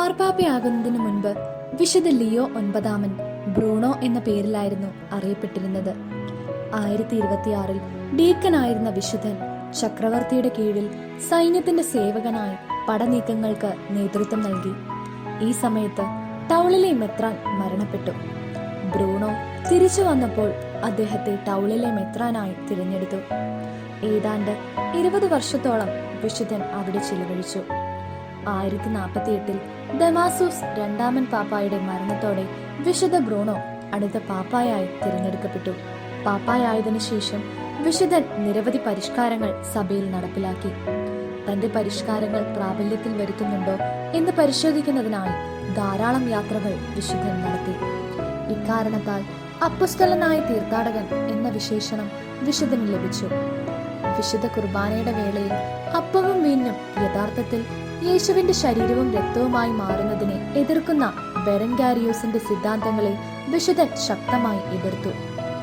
മാർപ്പാപ്പയാകുന്നതിന് മുൻപ് വിശുദ്ധ Leo ഒൻപതാമൻ Bruno എന്ന പേരിലായിരുന്നു അറിയപ്പെട്ടിരുന്നത്. ആയിരത്തി ഇരുപത്തിയാറിൽ ഡീക്കനായിരുന്ന വിശുദ്ധൻ ചക്രവർത്തിയുടെ കീഴിൽ സൈന്യത്തിന്റെ സേവകനായി പടനീക്കങ്ങൾക്ക് നേതൃത്വം നൽകി. ഈ സമയത്ത് ടൗളിലെ മെത്രാൻ മരണപ്പെട്ടു. ബ്രൂണോ തിരിച്ചു വന്നപ്പോൾ അദ്ദേഹത്തെ ടൗളിലെ മെത്രാനായി തിരഞ്ഞെടുത്തു. ഏതാണ്ട് ഇരുപത് വർഷത്തോളം വിശുദ്ധൻ അവിടെ ചിലവഴിച്ചു. ആയിരത്തി നാൽപ്പത്തി എട്ടിൽ ദമാസൂസ് രണ്ടാമൻ പാപ്പായുടെ മരണത്തോടെ വിശുദ്ധ ബ്രൂണോ അടുത്ത പാപ്പായായി തിരഞ്ഞെടുക്കപ്പെട്ടു. പാപ്പായായതിനു ശേഷം വിശുദ്ധൻ നിരവധി പരിഷ്കാരങ്ങൾ സഭയിൽ നടപ്പിലാക്കി. തന്റെ പരിഷ്കാരങ്ങൾ പ്രാബല്യത്തിൽ വരുത്തുന്നുണ്ടോ എന്ന് പരിശോധിക്കുന്നതിനായി ധാരാളം യാത്രകൾ വിശുദ്ധൻ നടത്തി. ഇക്കാരണത്താൽ അപ്പുസ്തലനായ തീർത്ഥാടകൻ എന്ന വിശേഷണം വിശുദ്ധന് ലഭിച്ചു. വിശുദ്ധ കുർബാനയുടെ വേളയിൽ അപ്പവും വീഞ്ഞും യഥാർത്ഥത്തിൽ യേശുവിന്റെ ശരീരവും രക്തവുമായി മാറുന്നതിനെ എതിർക്കുന്ന ബെറൻഗാരിയോസിന്റെ സിദ്ധാന്തങ്ങളെ വിശുദ്ധൻ ശക്തമായി എതിർത്തു.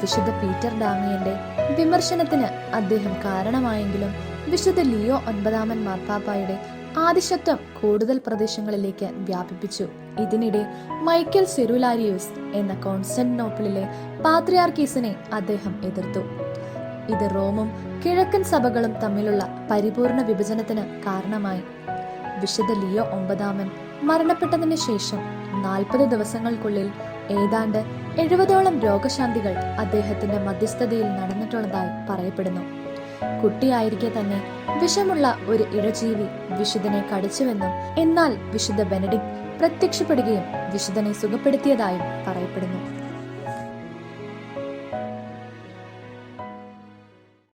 വിശുദ്ധ പീറ്റർ ഡാമിയന്റെ വിമർശനത്തിന് അദ്ദേഹം കാരണമായെങ്കിലും വിശുദ്ധ ലിയോ ഒൻപതാമൻ മാർപ്പാപ്പായുടെ ആദിശത്വം കൂടുതൽ പ്രദേശങ്ങളിലേക്ക് വ്യാപിപ്പിച്ചു. ഇതിനിടെ മൈക്കൽ സെരുലാരിയൂസ് എന്ന കോൺസ്റ്റന്റിനോപ്പിളിലെ പാത്രിയാർക്കീസിനെ അദ്ദേഹം എതിർത്തു. ഇത് റോമും കിഴക്കൻ സഭകളും തമ്മിലുള്ള പരിപൂർണ വിഭജനത്തിന് കാരണമായി. വിശുദ്ധ ലിയോ ഒമ്പതാമൻ. മരണപ്പെട്ടതിന് ശേഷം നാൽപ്പത് ദിവസങ്ങൾക്കുള്ളിൽ ഏതാണ്ട് എഴുപതോളം രോഗശാന്തികൾ അദ്ദേഹത്തിന്റെ മധ്യസ്ഥതയിൽ നടന്നിട്ടുള്ളതായി പറയപ്പെടുന്നു. കുട്ടിയായിരിക്കെ തന്നെ വിഷമുള്ള ഒരു ഇഴജീവി വിശുദ്ധനെ കടിച്ചുവെന്നും എന്നാൽ വിശുദ്ധ ബെനഡിക് പ്രത്യക്ഷപ്പെടുകയും വിശുദ്ധനെ സുഖപ്പെടുത്തിയതായും പറയപ്പെടുന്നു.